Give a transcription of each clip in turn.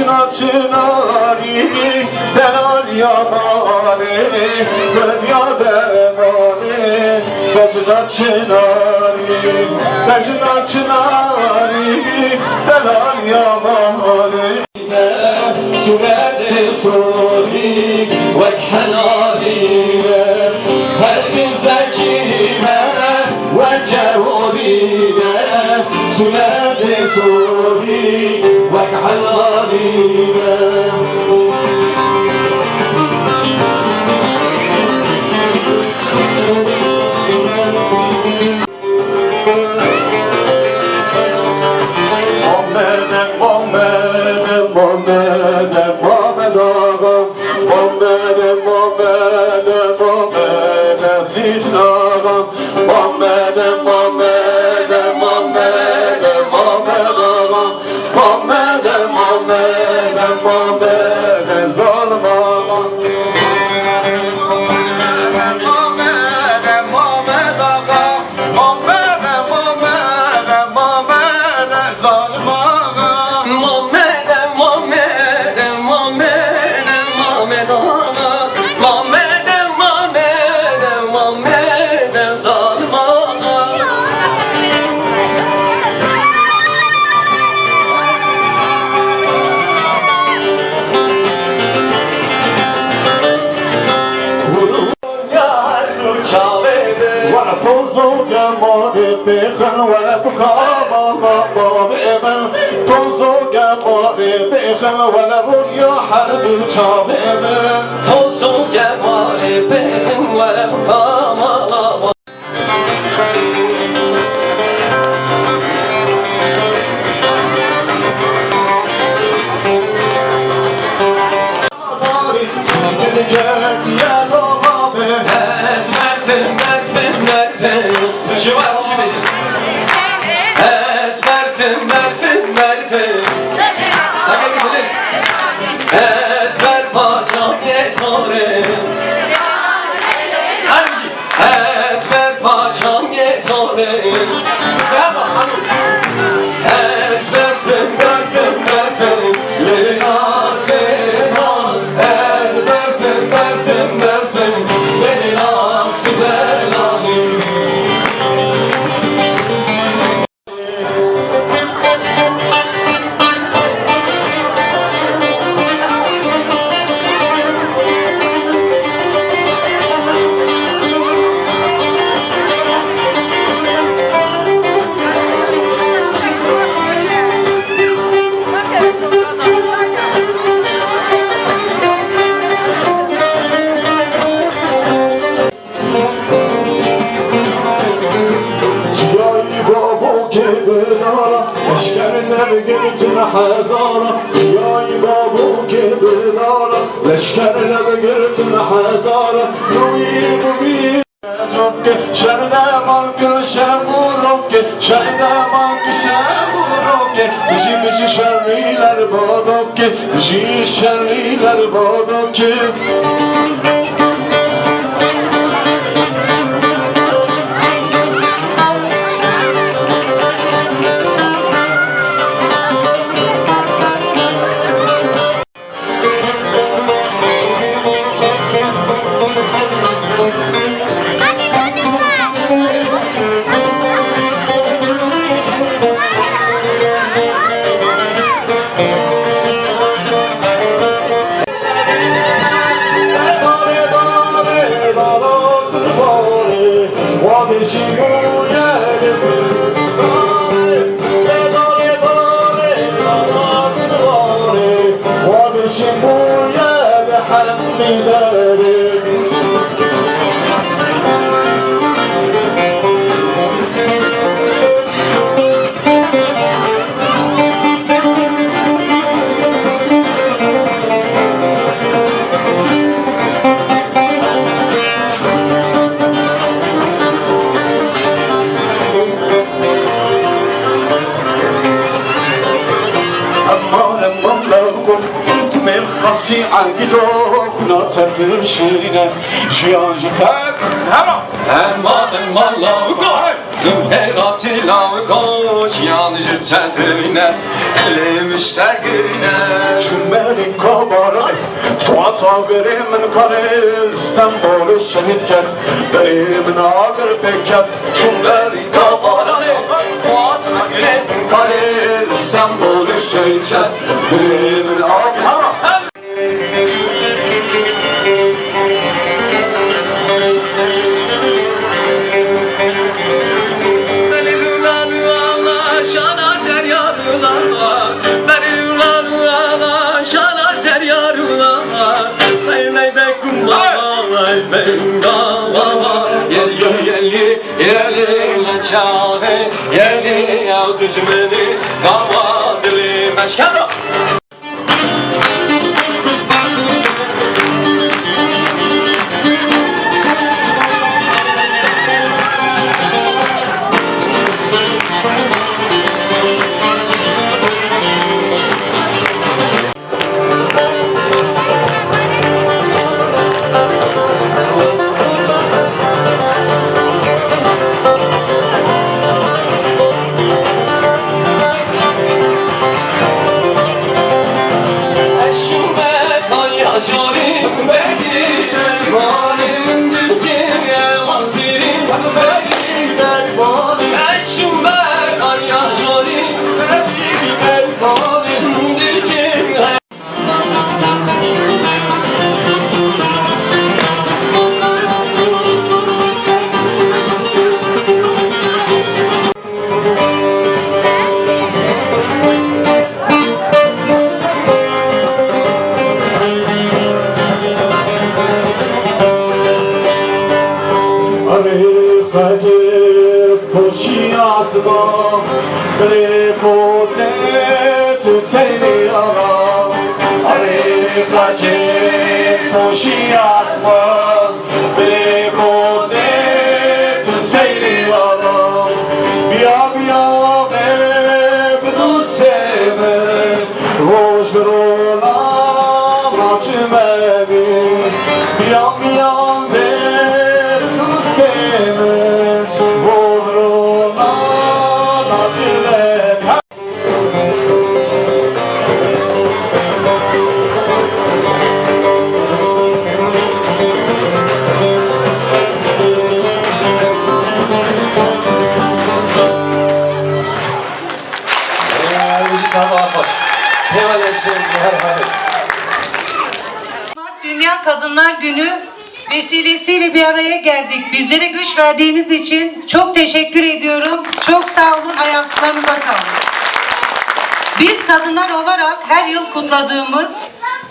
Kaşına çınari Delal yamani Fedya demani Kaşına çınari Kaşına çınari Delal yamani Sureti suri Vekhen aline Her gün zekime Ve cehurine Sureti suri واجعل ضريبا محمد محمد محمد ولا توزوق موري بخن ولا بكام الله بابن توزوق موري بخن ولا رؤيا حرب شابن Tolsun gemali benim ve kamala موري شنجت يا Paşam لشکر نبگرتون هزارم جای بابا که بدارم لشکر نبگرتون هزارم روی روی که شرده من کل شمورم که شرده من که شمورم که بشی بشی شریلر بادم که بشی شریلر بادم که hangi dokuna terdir şirine Şiyancı temiz hera Emma emma lavga Tüm peygatı lavga Şiyancı çedirine Elemiş sergirine Çümberin kabaray Tuata verimin karel İstanbul'u şehit ket. Berimin ağır peket Çümberin kabaray Tuata verimin karel İstanbul'u şehit ket. Berimin ağır çare Yeli yav düzmeni Kava dili meşkara 了，这里不再存在你了，阿里哈杰不西阿斯。Hemen yaşayın Merhaba Mart Dünya Kadınlar Günü vesilesiyle bir araya geldik. Bizlere güç verdiğiniz için çok teşekkür ediyorum. Çok sağ olun, ayaklarınıza sağlık. Biz kadınlar olarak her yıl kutladığımız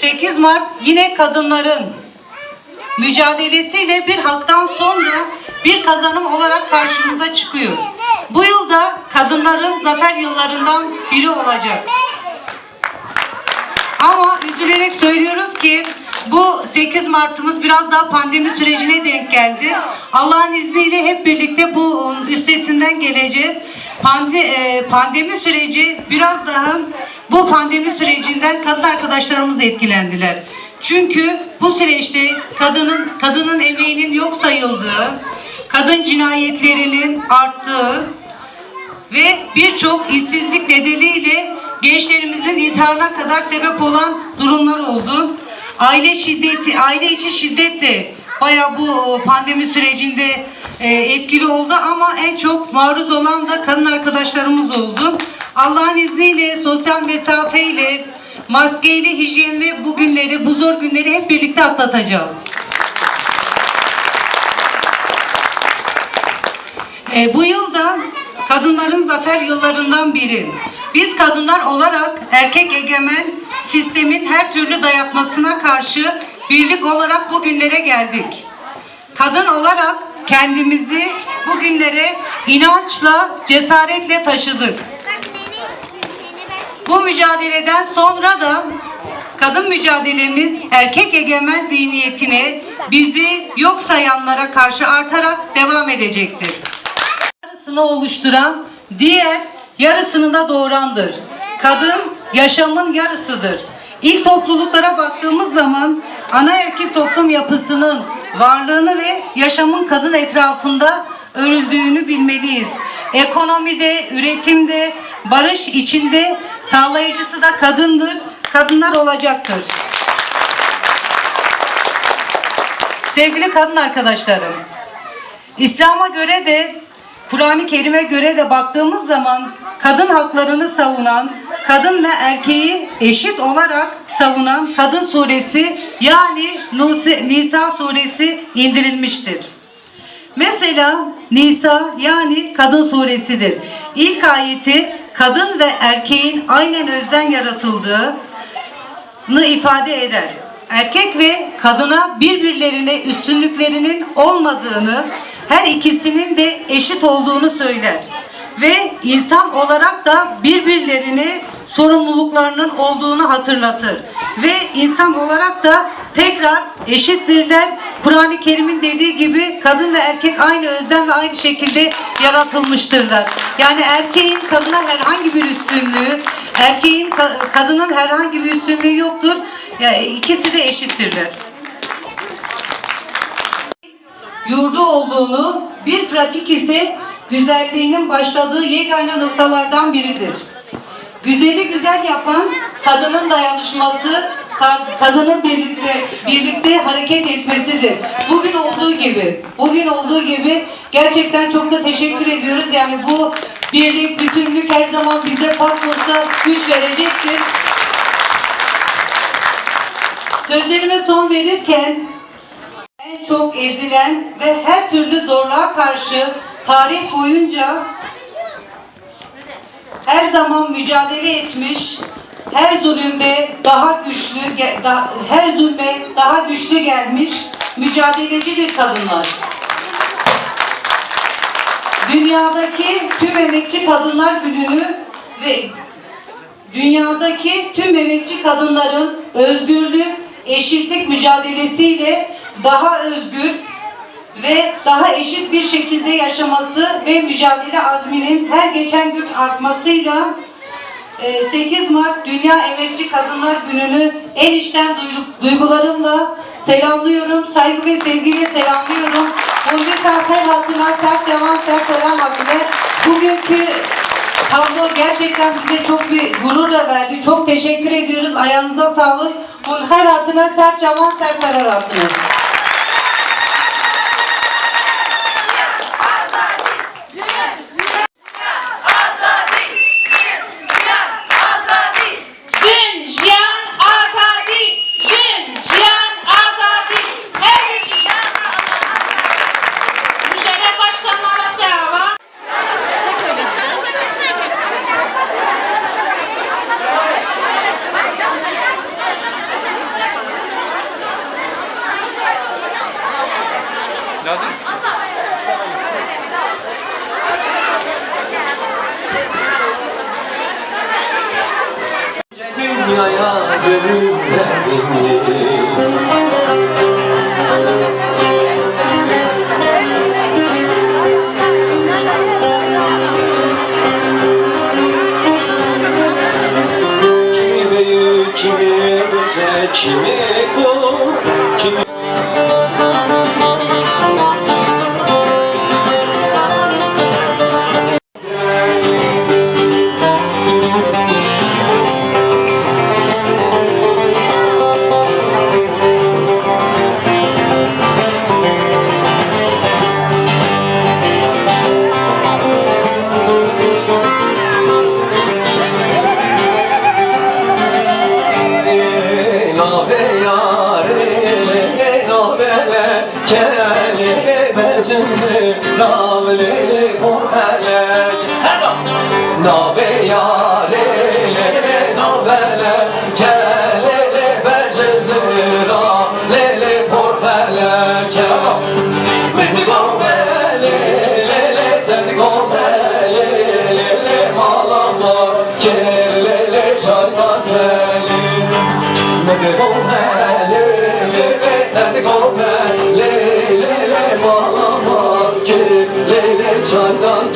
8 Mart yine kadınların mücadelesiyle bir haktan sonra bir kazanım olarak karşımıza çıkıyor. Bu yılda kadınların zafer yıllarından biri olacak. Ama üzülerek söylüyoruz ki bu 8 Mart'ımız biraz daha pandemi sürecine denk geldi. Allah'ın izniyle hep birlikte bu üstesinden geleceğiz. Pandi, e, pandemi süreci biraz daha bu pandemi sürecinden kadın arkadaşlarımız etkilendiler. Çünkü bu süreçte kadının kadının emeğinin yok sayıldığı, kadın cinayetlerinin arttığı, ve birçok işsizlik nedeniyle gençlerimizin intiharına kadar sebep olan durumlar oldu. Aile şiddeti, aile içi şiddet de bayağı bu pandemi sürecinde e, etkili oldu ama en çok maruz olan da kadın arkadaşlarımız oldu. Allah'ın izniyle sosyal mesafeyle, maskeyle, hijyenle bu günleri, bu zor günleri hep birlikte atlatacağız. E, bu yılda kadınların zafer yıllarından biri. Biz kadınlar olarak erkek egemen sistemin her türlü dayatmasına karşı birlik olarak bu günlere geldik. Kadın olarak kendimizi bugünlere inançla, cesaretle taşıdık. Bu mücadeleden sonra da kadın mücadelemiz erkek egemen zihniyetine bizi yok sayanlara karşı artarak devam edecektir. Yarısını oluşturan diğer yarısını da doğurandır. Kadın yaşamın yarısıdır. İlk topluluklara baktığımız zaman ana erkek toplum yapısının varlığını ve yaşamın kadın etrafında örüldüğünü bilmeliyiz. Ekonomide, üretimde, barış içinde sağlayıcısı da kadındır, kadınlar olacaktır. Sevgili kadın arkadaşlarım, İslam'a göre de Kur'an-ı Kerim'e göre de baktığımız zaman kadın haklarını savunan, kadın ve erkeği eşit olarak savunan Kadın Suresi yani Nisa Suresi indirilmiştir. Mesela Nisa yani Kadın Suresidir. İlk ayeti kadın ve erkeğin aynen özden yaratıldığını ifade eder. Erkek ve kadına birbirlerine üstünlüklerinin olmadığını, her ikisinin de eşit olduğunu söyler. Ve insan olarak da birbirlerine sorumluluklarının olduğunu hatırlatır. Ve insan olarak da tekrar eşittirler. Kur'an-ı Kerim'in dediği gibi kadın ve erkek aynı özden ve aynı şekilde yaratılmıştırlar. Yani erkeğin kadına herhangi bir üstünlüğü, erkeğin ka- kadının herhangi bir üstünlüğü yoktur. Yani ikisi de eşittirler. Yurdu olduğunu, bir pratik ise güzelliğinin başladığı yegane noktalardan biridir. Güzeli güzel yapan kadının dayanışması, ka- kadının birlikte birlikte hareket etmesidir. Bugün olduğu gibi, bugün olduğu gibi gerçekten çok da teşekkür ediyoruz. Yani bu birlik, bütünlük her zaman bize Patmos'ta güç verecektir. Sözlerime son verirken en çok ezilen ve her türlü zorluğa karşı tarih boyunca her zaman mücadele etmiş, her zulümde daha güçlü, her zulme daha güçlü gelmiş mücadelecidir kadınlar. Dünyadaki tüm emekçi kadınlar gününü ve dünyadaki tüm emekçi kadınların özgürlük, eşitlik mücadelesiyle daha özgür ve daha eşit bir şekilde yaşaması ve mücadele azminin her geçen gün artmasıyla e, 8 Mart Dünya Emekçi Kadınlar Günü'nü en içten duygu- duygularımla selamlıyorum. Saygı ve sevgiyle selamlıyorum. Bunca Sertel hakkına, Sert Cavan Sert Selam hakkına bugünkü tablo gerçekten bize çok bir gurur da verdi. Çok teşekkür ediyoruz. Ayağınıza sağlık. Bunun her hatına Sert Cavan Sert Selam hakkına. Dünyaya gönül verdin Kimi büyük, kimi güzel, kimi kelele, şarkan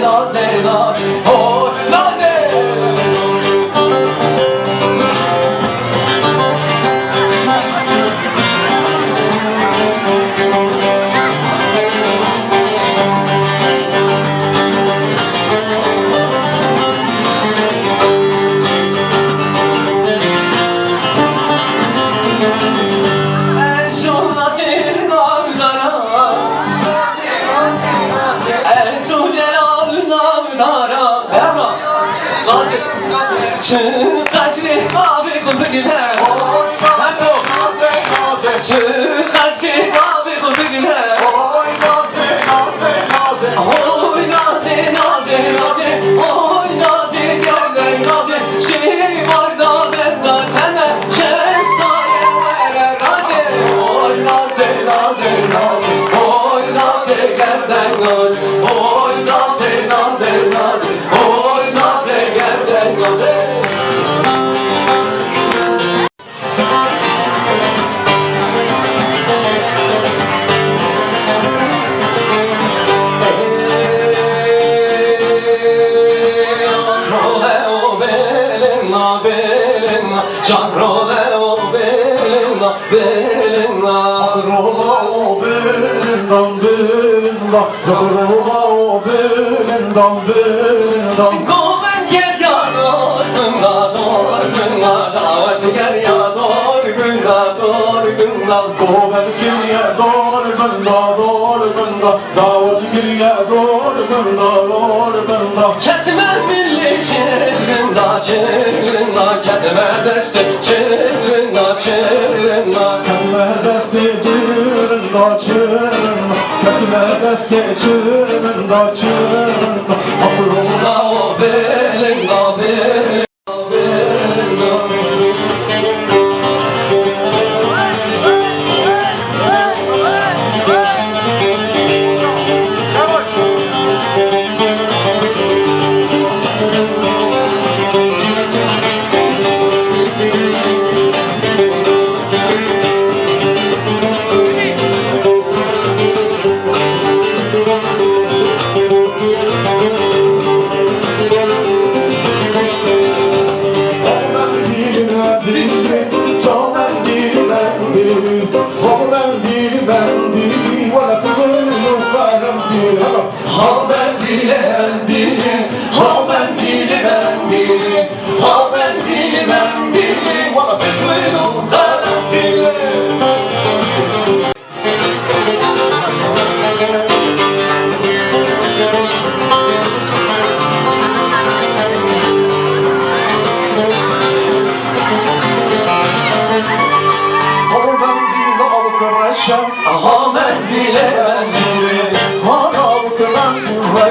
naze naze belinden Rola o belinden belinden Kovel geriye doğru bunda doğru bunda Davet geriye doğru bunda doğru bunda Ketime milli çırgında çırgında Ketime desti çırgında çırgında Kesme desti çırında çırında Kesme desti çırında çırında La o belin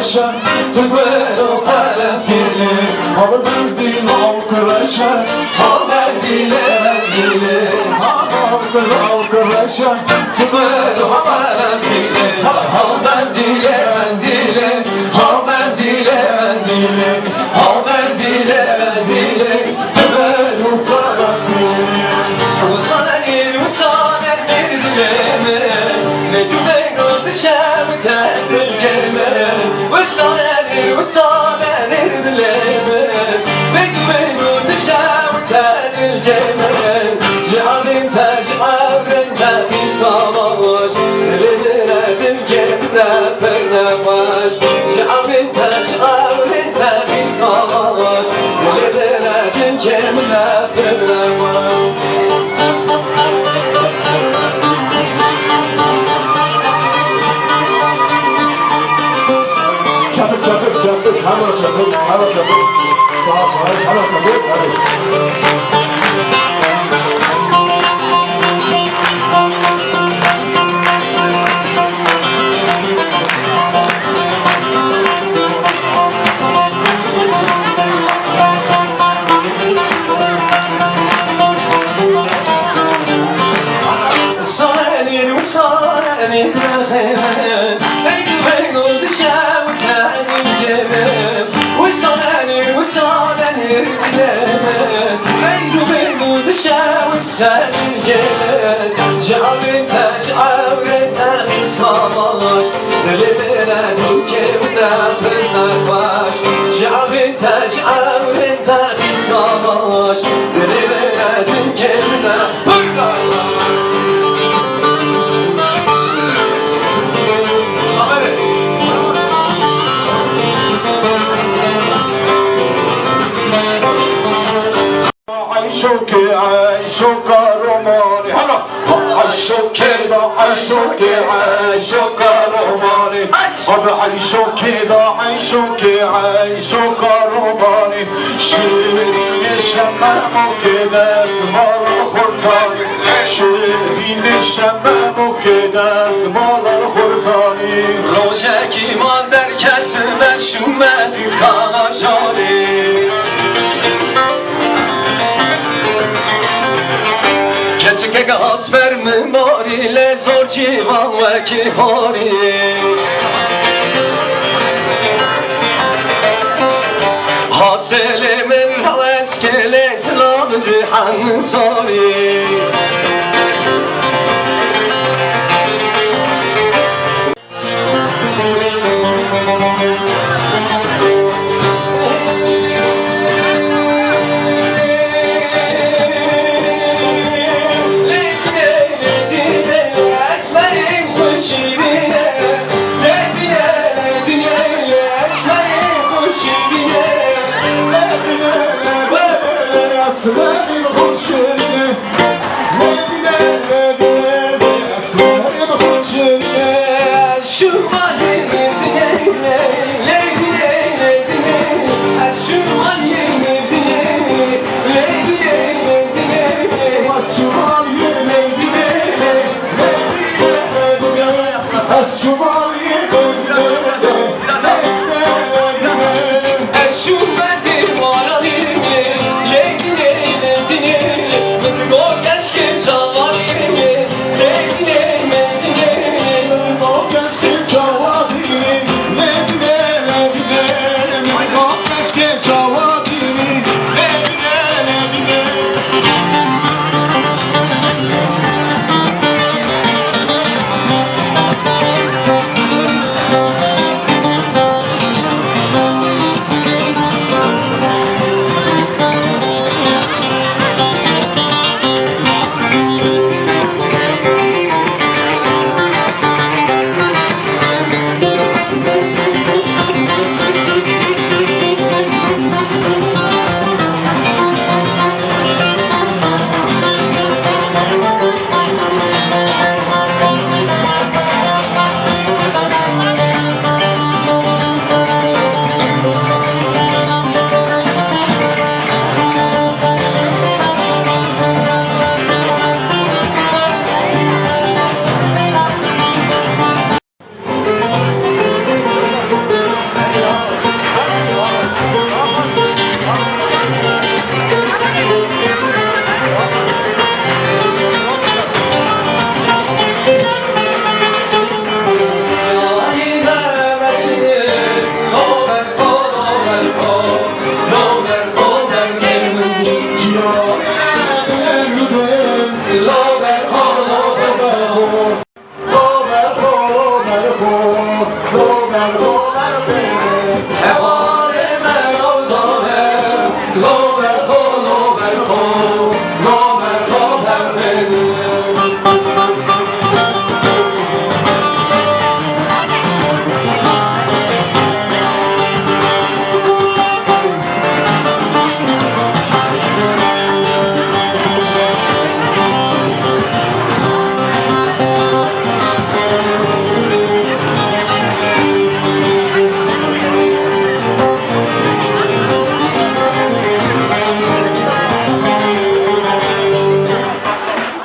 kıraşa Tıkırdım karanfili Al ben dili al kıraşa Ha ben dile ben dili Hana al kıraşa Tıkırdım karanfili Ha ben dile ben dile Cihanın tercih evrenden İslam'amış Elini kendine perne baş Çabuk. Çabuk çabuk Hava çabuk Hava çabuk çabuk. Hadi gideme Uysa beni, uysa beni. Gideme Meydu beni dışa sen gele Çağırın sen çağırın İsmamalar Dilibine tükimde fırlar var Çağırın sen çağırın İsmamalar Dilibine عيشك عيشك روماني هلا عيشك ده عيشك عيشك روماني هذا عيشك ده عيشك عيشك روماني شيرين الشمام كده اسمال الخرطاني شيرين الشمام كده اسمال الخرطاني روزکی من در کتم شومدی کاناشانی gaz verme mari le zor civan ve ki hari Hatsele men haves kele sınav